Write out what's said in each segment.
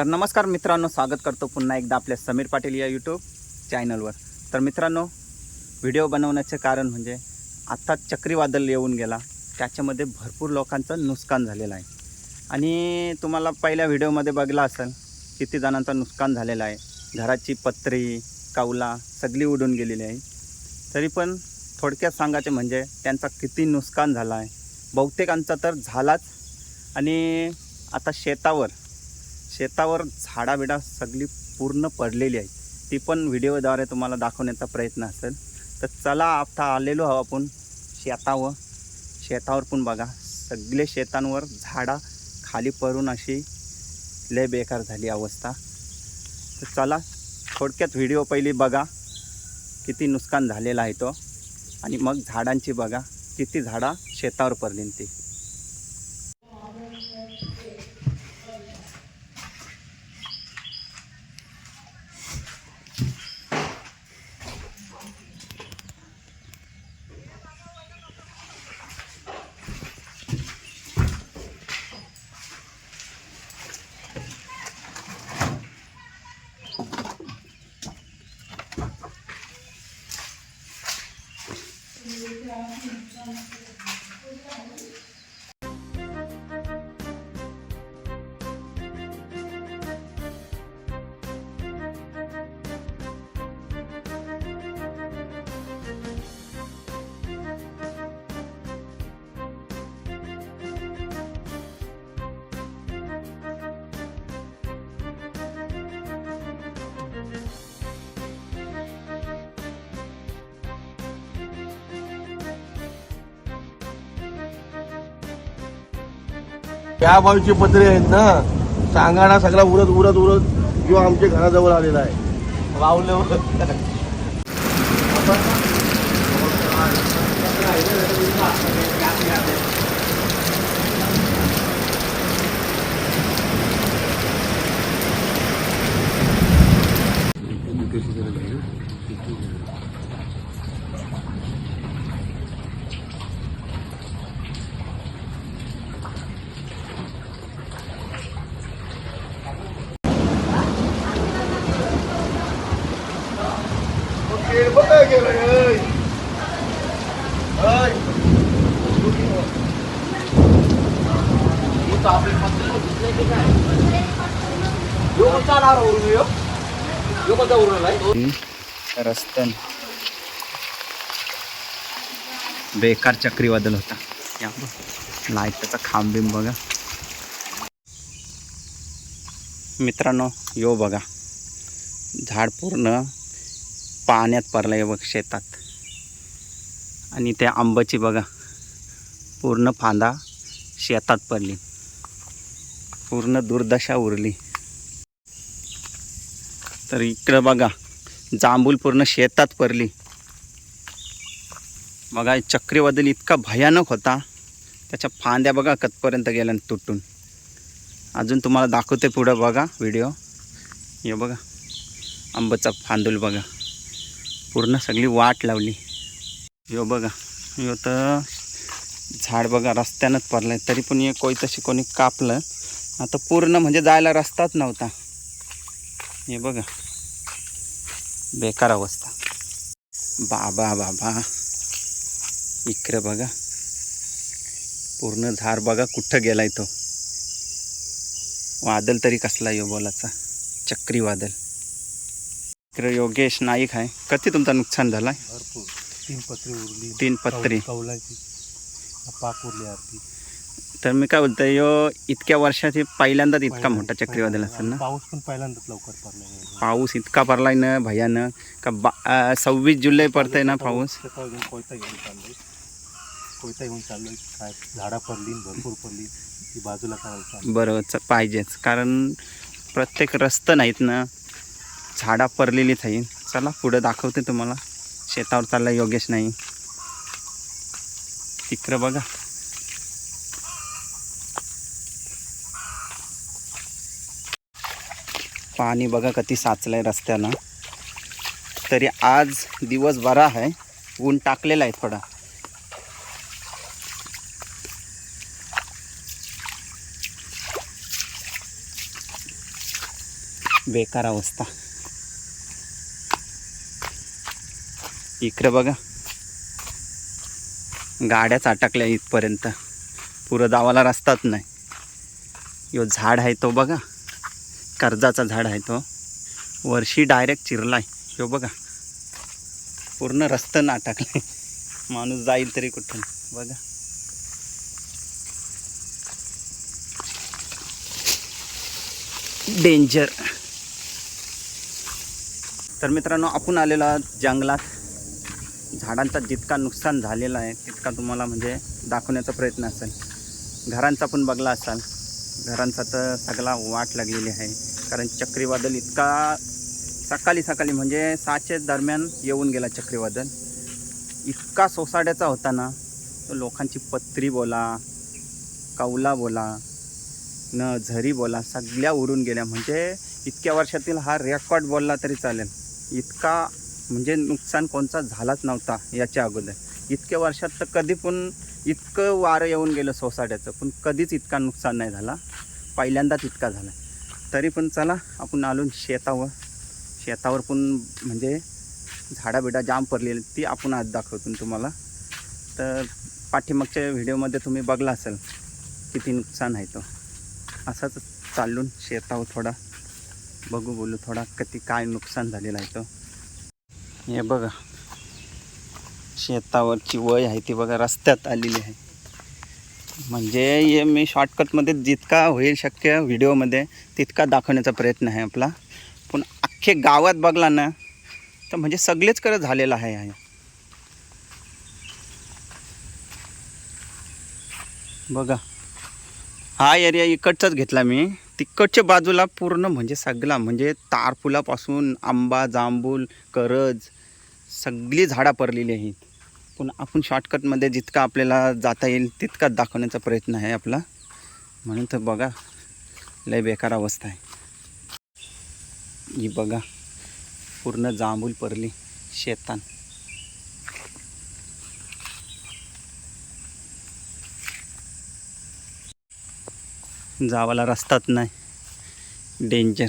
तर नमस्कार मित्रांनो स्वागत करतो पुन्हा एकदा आपल्या समीर पाटील या यूट्यूब चॅनलवर तर मित्रांनो व्हिडिओ बनवण्याचे कारण म्हणजे आत्ता चक्रीवादळ येऊन गेला. त्याच्यामध्ये भरपूर लोकांचं नुकसान झालेलं आहे. आणि तुम्हाला पहिल्या व्हिडिओमध्ये बघला असेल किती जणांचं नुकसान झालेलं आहे. घराची पत्री कौला सगळी उडून गेलेली आहे. तरी पण थोडक्यात सांगायचे म्हणजे त्यांचा किती नुकसान झालं आहे. बहुतेकांचा तर झालाच. आणि आता शेतावर शेतावर झाडाबिडा सगळी पूर्ण पडलेली आहे ती पण व्हिडिओद्वारे तुम्हाला दाखवण्याचा प्रयत्न असेल. तर चला आता आलेलो आहो आपण शेतावर. शेतावर पण बघा सगळे शेतांवर झाडा खाली पडून अशी लय बेकार झाली अवस्था. तर चला थोडक्यात व्हिडिओ पहिली बघा किती नुकसान झालेला आहे तो. आणि मग झाडांची बघा किती झाडा शेतावर पडली ती. 对啊，嗯，算了。त्या बाजूचे पत्रे आहेत ना सांगाडा सगळा उरत उरत उरत किंवा आमच्या घराजवळ आलेला आहे. वावलं रस्त्यान बेकार चक्रीवादळ होता लाईटचा खांब बघा मित्रांनो यो बघा झाड पूर्ण पाण्यात पडलं आहे बघ शेतात आणि त्या आंब्याची बघा पूर्ण फांदा शेतात पडली पूर्ण दुर्दशा उरली तर इकडं बघा जांभूल पूर्ण शेतात पडली. बघा चक्रीवादळ इतका भयानक होता. त्याच्या फांद्या बघा कतपर्यंत गेल्या तुटून. अजून तुम्हाला दाखवते पुढं बघा व्हिडिओ. हे बघा आंबचा फांदूल बघा. पूर्ण सगळी वाट लावली. यो बघा यो तर झाड बघा रस्त्यानंच पडलं आहे तरी पण हे कोई तशी कोणी कापलं. आता पूर्ण म्हणजे जायला रस्ताच नव्हता. हे बघा. बेकार अवस्था. बाबा बाबा. इकडे बघा. पूर्ण झाड बघा कुठं गेलाय तो. वादल तरी कसला यो बोलाचा. चक्रीवादळ इकडे योगेश नाईक आहे. कधी तुमचं नुकसान झालं भरपूर. तीन पत्रे उरली. तीन पत्री. पाक उरली आरती. तर मी काय बोलतोय यो इतक्या वर्षात हे पहिल्यांदाच इतका मोठा चक्रीवादळ असेल ना? पाऊस पण पहिल्यांदाच लवकर पडला पाऊस इतका पडलाय ना भयानं का बा सव्वीस जुलै पडतंय ना पाऊस? कोयता घेऊन चाललोय. कोयता घेऊन चाललोय. काय झाडा पडली भरपूर पडली. ती बाजूला करायला. बरोबर पाहिजेच. कारण प्रत्येक रस्तं नाहीत ना. झाडा पडलेलीच आहे चला पुढे दाखवते तुम्हाला. शेतावर चालला योगेश नाही. तिकडं बघा. पाणी बघा किती साचलंय रस्त्यानं. तरी आज दिवस बरा आहे. ऊन टाकलेला आहे थोडा. बेकार अवस्था. इकडे बघा. गाड्याच अटकल्या इथपर्यंत. पुरं जावाला रस्ताच नाही. यो झाड आहे तो बघा. कर्जाचा झाड आहे तो. वर्षी डायरेक्ट चिरलाय. हो बघा. पूर्ण रस्तं अटकलाय माणूस जाईल तरी कुठून. बघा. डेंजर तर मित्रांनो आपण आलेलो आहोत जंगलात. झाडांचा जितका नुकसान झालेला आहे तितका तुम्हाला म्हणजे दाखवण्याचा प्रयत्न असेल. घरांचा पण बघला असाल. घरांचा तर सगळा वाट लागलेली आहे. कारण चक्रीवादळ इतका सकाळी सकाळी म्हणजे सहाच्या दरम्यान येऊन गेला चक्रीवादळ इतका सोसाड्याचा होता ना तो लोकांची पत्री बोला कौला बोला न झरी बोला सगळ्या उडून गेल्या. म्हणजे इतक्या वर्षातील हा रेकॉर्ड बोलला तरी चालेल. इतका म्हणजे नुकसान कोणचा झालाच नव्हता याच्या अगोदर. इतक्या वर्षात तर कधी पण इतकं वारं येऊन गेलं सोसाट्याचं. पण कधीच इतका नुकसान नाही झाला. पहिल्यांदाच इतका झाला. तरी पण चला आपण आलो शेतावर. शेतावर पण म्हणजे झाडाबिडा जाम पडलेली ती आपण आज दाखवतो तुम्हाला. तर पाठीमागच्या व्हिडिओमध्ये तुम्ही बघला असेल किती नुकसान आहे तो. असाच चालून शेतावर थोडा. बघू बोलू थोडा किती काय नुकसान झालेलं आहे तो. हे बघा. शेतावरची वय आहे ती बघा रस्त्यात आलेली आहे. म्हणजे हे मी शॉर्टकटमध्ये जितका होईल शक्य व्हिडिओमध्ये तितका दाखवण्याचा प्रयत्न आहे आपला. पण अख्खे गावात बघला ना तर म्हणजे सगळेच करत झालेलं आहे बघा. हा एरिया इकडचाच घेतला मी. तिकडच्या बाजूला पूर्ण म्हणजे सगळा म्हणजे तारफुलापासून आंबा जांभूल करज सगळी झाडं पडलेली आहेत. पण आपण शॉर्टकटमध्ये जितका आपल्याला जाता येईल तितकाच दाखवण्याचा प्रयत्न आहे आपला. म्हणून तर बघा लय बेकार अवस्था आहे. ही बघा पूर्ण जांभूल पडली शेतान. जावाला रस्ताच नाही. डेंजर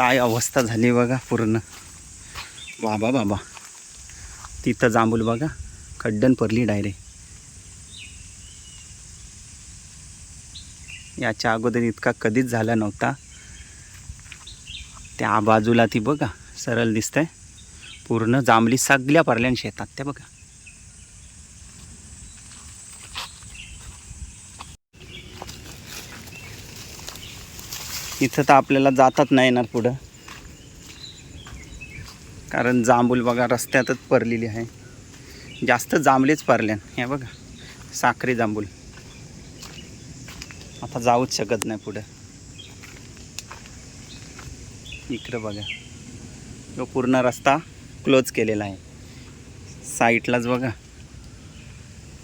काय अवस्था झाली बघा पूर्ण. बाबा बाबा. तिथं जांभूल बघा. खड्डन पडली डायरेक्ट. याच्या अगोदर इतका कधीच झाला नव्हता. त्या बाजूला ती बघा. सरळ दिसतंय. पूर्ण जांभली सगळ्या परल्यान शेतात त्या बघा. इथं तर आपल्याला जातात नाही येणार पुढं. कारण जांभूल बघा रस्त्यातच परलेली आहे. जास्त जांभलीच परल्यान हे बघा साखरी जांभूल. आता जाऊच शकत नाही पुढं. इकडं बघा तो पूर्ण रस्ता क्लोज केलेला आहे. साईडलाच बघा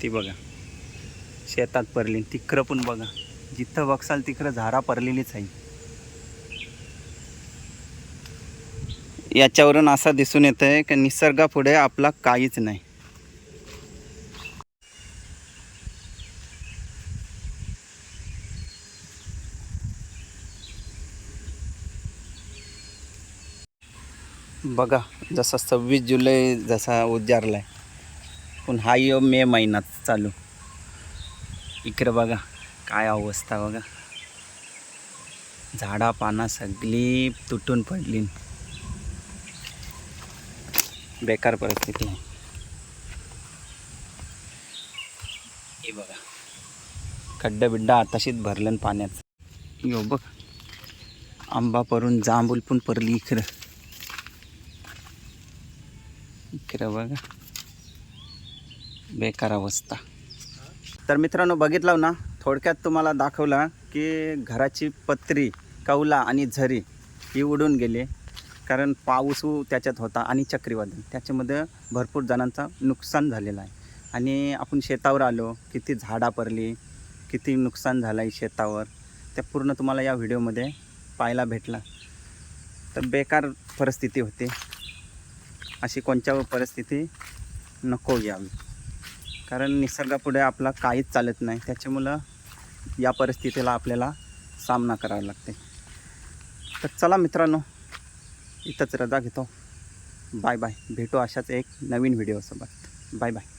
ती बघा शेतात परली. तिकडं पण बघा जिथं बघसाल तिकडं झारा परलेलीच आहे. याच्यावरून असं दिसून येतं आहे की निसर्गापुढे आपला काहीच नाही. बघा जसा सव्वीस जुलै जसा उजारला आहे पण हा यो मे महिन्यात चालू. इकडं बघा काय अवस्था बघा. झाडा पाना सगळी तुटून पडली बेकार परिस्थिती आहे. हे बघा. खड्डा बिड्डा आताशीच भरलं पाण्याचं यो बघ. आंबा परून जांभूल पण परली इकडं. इकडं बघा. बेकार अवस्था. तर मित्रांनो बघितलं ना थोडक्यात तुम्हाला दाखवलं की घराची पत्री कौला आणि झरी ही उडून गेली. कारण पाऊस त्याच्यात होता आणि चक्रीवादळ. त्याच्यामध्ये भरपूर जणांचा नुकसान झालेलं आहे. आणि आपण शेतावर आलो किती झाडा पडली किती नुकसान झालं आहे शेतावर त्या पूर्ण तुम्हाला या व्हिडिओमध्ये पाहायला भेटला. तर बेकार परिस्थिती होती. अशी कोणत्या परिस्थिती नको यावी कारण निसर्गापुढे आपला काहीच चालत नाही. त्याच्यामुळं या परिस्थितीला आपल्याला सामना करावा लागते तर चला मित्रांनो इथंच रजा घेतो. Bye bye. भेटू अशाच एक नवीन व्हिडिओसोबत. Bye bye.